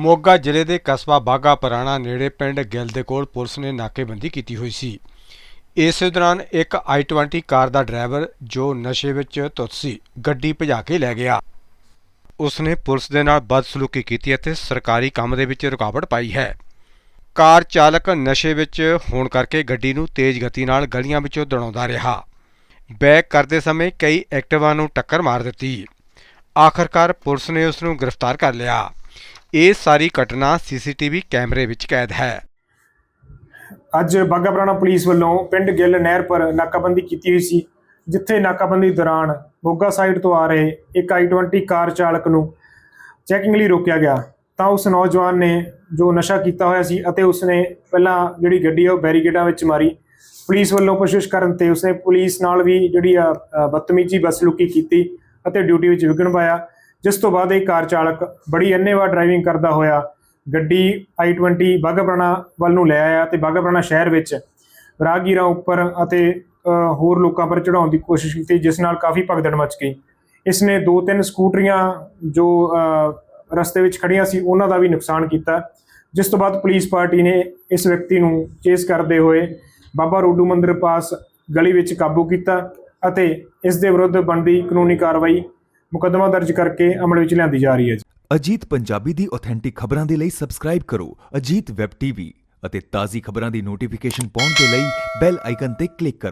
ਮੋਗਾ ਜ਼ਿਲ੍ਹੇ ਦੇ ਕਸਬਾ ਬਾਗਾ ਪੁਰਾਣਾ ਨੇੜੇ ਪਿੰਡ ਗਿੱਲ ਦੇ ਕੋਲ ਪੁਲਿਸ ਨੇ ਨਾਕੇਬੰਦੀ ਕੀਤੀ ਹੋਈ ਸੀ। ਇਸ ਦੌਰਾਨ ਇੱਕ i20 ਕਾਰ ਦਾ ਡਰਾਈਵਰ ਜੋ ਨਸ਼ੇ ਵਿੱਚ ਧੁੱਤ ਸੀ, ਗੱਡੀ ਭਜਾ ਕੇ ਲੈ ਗਿਆ। ਉਸਨੇ ਪੁਲਿਸ ਦੇ ਨਾਲ ਬਦਸਲੂਕੀ ਕੀਤੀ ਅਤੇ ਸਰਕਾਰੀ ਕੰਮ ਦੇ ਵਿੱਚ ਰੁਕਾਵਟ ਪਾਈ ਹੈ। ਕਾਰ ਚਾਲਕ ਨਸ਼ੇ ਵਿੱਚ ਹੋਣ ਕਰਕੇ ਗੱਡੀ ਨੂੰ ਤੇਜ਼ ਗਤੀ ਨਾਲ ਗਲੀਆਂ ਵਿੱਚੋਂ ਦੜਾਉਂਦਾ ਰਿਹਾ। ਬੈਕ ਕਰਦੇ ਸਮੇਂ ਕਈ ਐਕਟਿਵਾ ਨੂੰ ਟੱਕਰ ਮਾਰ ਦਿੱਤੀ। ਆਖਰਕਾਰ ਪੁਲਿਸ ਨੇ ਉਸ ਨੂੰ ਗ੍ਰਿਫਤਾਰ ਕਰ ਲਿਆ। ਇਹ ਸਾਰੀ ਘਟਨਾ ਸੀਸੀਟੀਵੀ ਕੈਮਰੇ ਵਿੱਚ ਕੈਦ ਹੈ। ਅੱਜ ਬਾਘਾ ਪੁਰਾਣਾ ਪੁਲਿਸ ਵੱਲੋਂ ਪਿੰਡ ਗਿੱਲ ਨਹਿਰ ਪਰ ਨਾਕਾਬੰਦੀ ਕੀਤੀ ਹੋਈ ਸੀ ਜਿੱਥੇ ਨਾਕਾਬੰਦੀ ਦੌਰਾਨ ਮੋਗਾ ਸਾਈਡ ਤੋਂ ਆ ਰਹੇ ਇੱਕ i20 ਕਾਰ ਚਾਲਕ ਨੂੰ ਚੈਕਿੰਗ ਲਈ ਰੋਕਿਆ ਗਿਆ। ਤਾਂ ਉਸ ਨੌਜਵਾਨ ਨੇ ਜੋ ਨਸ਼ਾ ਕੀਤਾ ਹੋਇਆ ਸੀ ਅਤੇ ਉਸਨੇ ਪਹਿਲਾਂ ਜਿਹੜੀ ਗੱਡੀ ਆ ਉਹ ਬੈਰੀਕੇਡਾਂ ਵਿੱਚ ਮਾਰੀ। ਪੁਲਿਸ ਵੱਲੋਂ ਕੋਸ਼ਿਸ਼ ਕਰਨ ਤੇ ਉਸਨੇ ਪੁਲਿਸ ਨਾਲ ਵੀ ਜਿਹੜੀ ਆ ਅ, ਬਦਤਮੀਜ਼ੀ ਬਸਲੂਕੀ ਕੀਤੀ ਅਤੇ ਡਿਊਟੀ ਵਿੱਚ ਵਿਘਨ ਪਾਇਆ। ਜਿਸ ਤੋਂ ਬਾਅਦ ਇਹ ਕਾਰ ਚਾਲਕ ਬੜੀ ਅੰਨੇਵਾਹ ਡਰਾਈਵਿੰਗ ਕਰਦਾ ਹੋਇਆ ਗੱਡੀ i20 ਬਾਘਾ ਪੁਰਾਣਾ ਵੱਲ ਨੂੰ ਲੈ ਆਇਆ ਤੇ ਬਾਗਾਪੁਰਾਣਾ ਸ਼ਹਿਰ ਵਿੱਚ ਰਾਹਗੀਰਾਂ ਉੱਪਰ ਅਤੇ ਹੋਰ ਲੋਕਾਂ ਪਰ ਚੜਾਉਣ ਦੀ ਕੋਸ਼ਿਸ਼ ਕੀਤੀ, ਜਿਸ ਨਾਲ ਕਾਫੀ ਭਗਦੜ ਮਚ ਗਈ। ਇਸ ਨੇ ਦੋ ਤਿੰਨ ਸਕੂਟਰੀਆਂ ਜੋ ਰਸਤੇ ਵਿੱਚ ਖੜੀਆਂ ਸੀ, ਉਹਨਾਂ ਦਾ ਵੀ ਨੁਕਸਾਨ ਕੀਤਾ। ਜਿਸ ਤੋਂ ਬਾਅਦ ਪੁਲਿਸ ਪਾਰਟੀ ਨੇ ਇਸ ਵਿਅਕਤੀ ਨੂੰ ਚੇਸ ਕਰਦੇ ਹੋਏ ਬਾਬਾ ਰੋਡੂ ਮੰਦਿਰ ਪਾਸ ਗਲੀ ਵਿੱਚ ਕਾਬੂ ਕੀਤਾ ਅਤੇ ਇਸ ਦੇ ਵਿਰੁੱਧ ਬਣਦੀ ਕਾਨੂੰਨੀ ਕਾਰਵਾਈ ਮੁਕੱਦਮਾ ਦਰਜ ਕਰਕੇ ਅਮਲ ਵਿੱਚ ਲਿਆਂਦੀ ਜਾ ਰਹੀ ਹੈ ਜੀ। ਅਜੀਤ ਪੰਜਾਬੀ ਦੀ ਆਥੈਂਟਿਕ ਖਬਰਾਂ ਦੇ ਲਈ ਸਬਸਕ੍ਰਾਈਬ ਕਰੋ। ਅਜੀਤ ਵੈਬ ਟੀਵੀ ਅਤੇ ਤਾਜ਼ੀ ਖਬਰਾਂ ਦੀ ਨੋਟੀਫਿਕੇਸ਼ਨ ਪਾਉਣ ਦੇ ਲਈ ਬੈਲ ਆਈਕਨ ਤੇ ਕਲਿੱਕ ਕਰੋ।